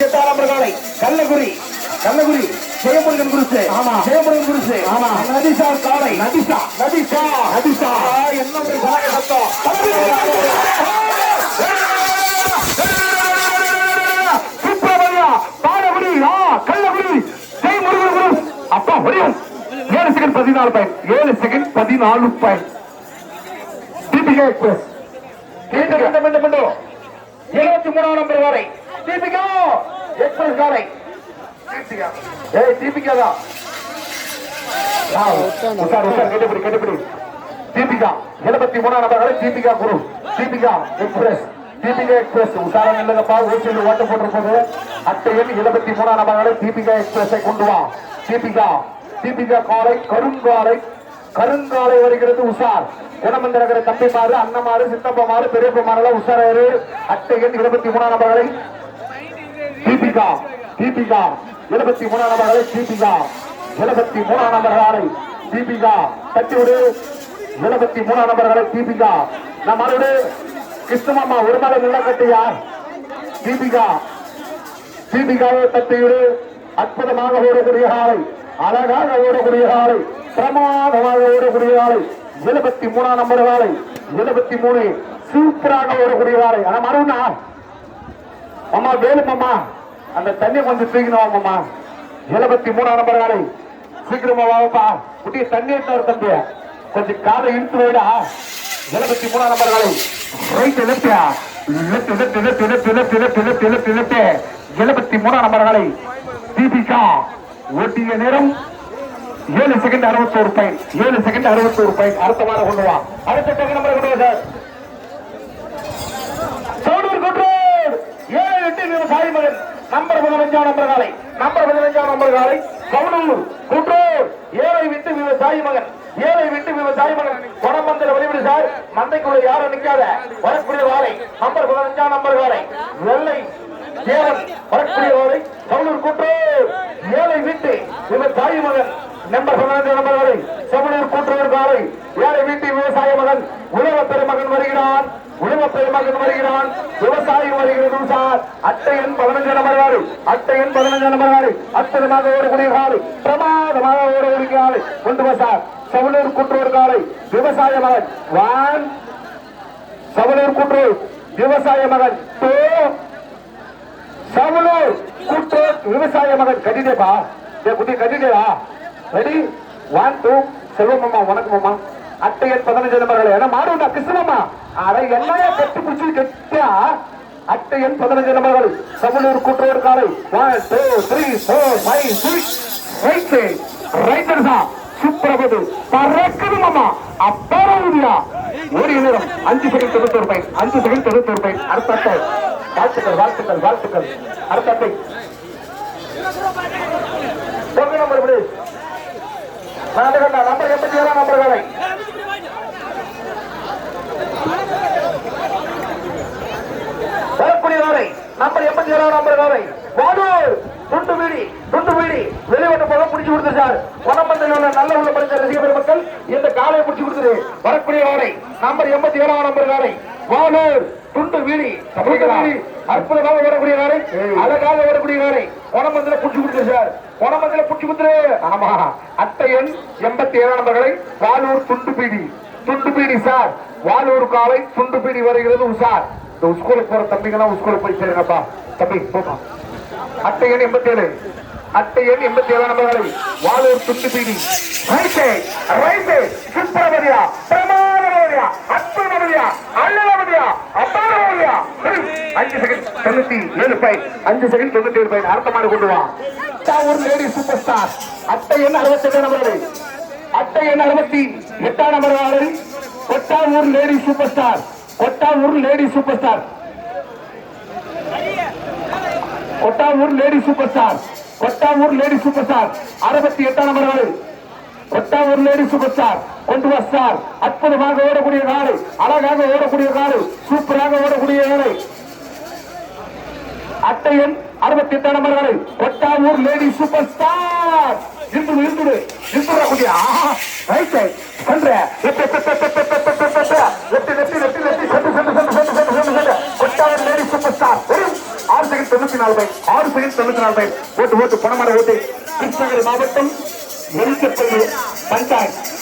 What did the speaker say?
கள்ளகுரி கள்ளகுரி ஜெயமுருகன் குருசு ஆமா. ஜெயமுருகன் குருசு ஆமா. நதிசா காலை நதிசா. நதிசா நதிசா. என்ன ஒரு கலாய சத்தம். சுப்பிரமணியா பாலகுடி ஆ கள்ளகுடி ஜெய் முருகன் குரு. அப்பா முடியும் ஏழு செகண்ட் பதினாலு பாயிண்ட் ஏழு செகண்ட் பதினாலு பாயிண்ட் தீபிகா எக்ஸ்பிரஸ் மீண்டும் மீண்டும் மீண்டும் இருபத்தி மூணாம் நம்பர் காலை தீபிகா எக்ஸ்பிரஸ் காலை. தீபிகா ஏய் தீபிகா தான் உஷார் உஷார் உட்கார் கட்டுப்பிடி. தீபிகா எழுபத்தி மூணாம் நம்பர்களை தீபிகா குரு. தீபிகா எக்ஸ்பிரஸ் தீபிகா எக்ஸ்பிரஸ் உஷாரம் இல்லங்கப்பா ஓசியில் ஓட்ட போட்டிருப்பது. அட்டை எண் எழுபத்தி மூணாம் நபர்களை தீபிகா எக்ஸ்பிரஸை கொண்டு வா. தீபிகா தீபிகா காலை கருங்காலை. கருங்காலை வருகிறது உஷார். குணமந்திரகர தம்பிமாறு அண்ணமாறு சித்தப்பமாறு பெரியப்பமாறு உஷாராரு அட்டை எண் இருபத்தி மூணாம் நபர்களை தீபிகா தீபிகா எழுபத்தி மூணாம் நம்பர்களை தீபிகா எழுபத்தி மூணாம் நம்பர்களை தீபிகா தட்டிவிடு எழுபத்தி மூணாம் நம்பர்களை தீபிகா. நம்ம அருடு கிருஷ்ணமாமா ஒரு மலை நிலக்கட்டையா? தீபிகா தீபிகாவை தட்டிவிடு அற்புதமாக ஓடக்கூடிய ஆலை அழகாக ஓடக்கூடிய ஆலை பிரமாதமாக ஓடக்கூடிய ஆலை எழுபத்தி மூணாம் நம்பர் ஆலை எழுபத்தி மூணு சூப்பராக ஓடக்கூடிய ஆலை ஆனா மறுநாள் அம்மா வேலுமாம்மா அந்த தண்ணி கொஞ்சம் சீக்கிரம் அம்மா எழுபத்தி மூணாம் நம்பர் காலை சீக்கிரமா வாப்பா குட்டி தண்ணி எடுத்தாரு தம்பி. கொஞ்சம் காலை இழுத்து வைடா. எழுபத்தி மூணாம் நம்பர் காலை right left left left left left left left left left left எழுபத்தி மூணாம் நம்பர்களை தீபிகா ஓட்டிய நேரம் ஏழு செகண்ட் அறுபத்தோரு பாயிண்ட் ஏழு செகண்ட் அறுபத்தோரு பாயிண்ட் அடுத்த வாரம் கொண்டு வா. அடுத்த செகண்ட் நம்பர் கொண்டு வா சார் சவுடூர் குற்றூர் ஏழு எட்டு விவசாயி மகன் நம்பர் பதினஞ்சாம் நம்பர் காலை நம்பர் பதினஞ்சாம் நம்பர் காலை சவுடூர் குன்றூர். ஏழை விட்டு விவசாயி மகன் ஏழை விட்டு விவசாயி மகன். குணமந்திர வெளிவிடு சார். மந்தைக்குள்ள யாரும் நிற்காத. வரக்கூடிய வாழை நம்பர் பதினஞ்சாம் நம்பர் காலை வெள்ளை சேரன் வரக்கூடிய வாழை சவுடூர் குன்றூர். ஏழை விட்டு விவசாயி மகன் நம்பர் பதினஞ்சு நம்பர் வரை செவனூர் கூட்டுறவர் காலை ஏழை வீட்டு விவசாய மகன் உழவ பெருமகன் வருகிறான். உழவ பெருமகன் வருகிறான். விவசாயி வருகிறது சார். அட்டையின் பதினஞ்சு நம்பர் வாரு அட்டையின் பதினஞ்சு நம்பர் வாரு அத்தனமாக ஓடக்கூடிய காலை பிரமாதமாக ஓடக்கூடிய காலை. கொண்டு வா சார். செவனூர் கூட்டுறவர் காலை விவசாய மகன். வான். செவனூர் கூட்டுறவு விவசாய மகன். டூ சவுலூர் கூட்டு விவசாய மகன். கட்டிட்டேப்பா. ஏ குட்டி கட்டிட்டேடா. ரெடி ஒன் டூ செல்வமாமா வணக்கமாமா அட்டை எண் பதினஞ்சு நம்பர்கள் ஏன்னா மாடுண்டா கிருஷ்ணமாமா அட என்னையா கட்டி பிடிச்சி கட்டியா? அட்டை எண் பதினஞ்சு நம்பர்கள் சவுலூர் கூட்டுறவர் காலை. One two three four five six right right தான். சுப்பிரபது. பறக்குது மாமா. அப்பறவுதியா ஒரு நேரம். அஞ்சு செகண்ட் தொண்ணூத்தொரு பைன் அஞ்சு செகண்ட் தொண்ணூத்தொரு பைன் அடுத்த வாழ்த்துக்கள் வாழ்த்துக்கள் வாழ்த்துக்கள். அடுத்த நம்பர் இப்படி நாட்டுக்கண்டா நம்பர் எண்பத்தி ஏழாம் நம்பர் வேலை. வரக்கூடிய வேலை நம்பர் எண்பத்தி ஏழாம் நம்பர் வேலை. வாடூர் துண்டு வீடி துண்டு வீடி. வெளிவட்ட போக பிடிச்சு கொடுத்து சார் வனமந்தில் உள்ள நல்ல உள்ள படித்த ரசிக பெருமக்கள் இந்த காலையை பிடிச்சு கொடுத்துரு வரக்கூடிய வேலை நம்பர் எண்பத்தி ஏழாம் நம்பர் வேலை. வாடூர் துண்டு வீடி துண்டு வீடி. அற்புதமாக ஓடக்கூடிய வேலை அழகாக ஓடக்கூடிய வேலை வனமந்தில பிடிச்சு கொடுத்து சார் வனமந்தில பிடிச்சு கொடுத்துரு ஆமா. அத்தையன் எண்பத்தி ஏழாம் நம்பர்களை வாலூர் துண்டுபீடி. துண்டுபீடி துண்டு பீடி சார். வாலூர் காலை துண்டுபீடி வருகிறது உஷார். இந்த ஸ்கூலுக்கு போற தம்பிங்கெல்லாம் ஸ்கூலுக்கு போய் சேருங்கப்பா. தம்பி போமா அத்தையன் எண்பத்தி ஏழு அத்தையன் எண்பத்தி ஏழாம் நம்பர்களை வாலூர் துண்டுபீடி. பீடி ரைட்டு ரைட்டு. சுப்பிரமணியா பிரமாதமதியா அற்புதமதியா அல்லமதியா அப்பாரமதியா அஞ்சு செகண்ட் தொண்ணூத்தி ஏழு பை அஞ்சு செகண்ட் தொண்ணூத்தி ஏழு பை அர்த்தமான கொண்டு வா. தஞ்சாவூர் லேடி சூப்பர் ஸ்டார் அட்டை எண் அறுபத்தி எட்டு நம்பர்கள் அட்டை எண் அறுபத்தி எட்டாம் நம்பர் ஆளு. Kottavur lady super star Kottavur lady super star Kottavur lady super star Kottavur lady super star அறுபத்தி எட்டாம் நம்பர் ஆளு. கொட்டாவூர் லேடி சூப்பர் ஸ்டார் கொண்டு வா ஸ்டார் அற்புதமாக ஓடக்கூடிய காரு அழகாக ஓடக்கூடிய காரு சூப்பராக ஓடக்கூடிய காரு அட்டை எண் அறுபத்தி எட்டாம் நம்பர் வரை. கொட்டாவூர் லேடி சூப்பர் ஸ்டார் இருந்துடு இருந்துடு இருந்துடா குட்டியா? ரைட் சைட் பண்ற left left left left left சென்று சென்று சென்று சென்று சென்று சென்று சென்று. கொட்டாவூர் லேடி சூப்பர் ஸ்டார் ஒரு ஆறு செகண்ட் தொண்ணூத்தி நாலு பை ஆறு செகண்ட் தொண்ணூத்தி நாலு பை ஓட்டு ஓட்டு பணமர ஓட்டு. கிருஷ்ணகிரி மாவட்டம் வெளிச்சப்பள்ளி பஞ்சாயத்து.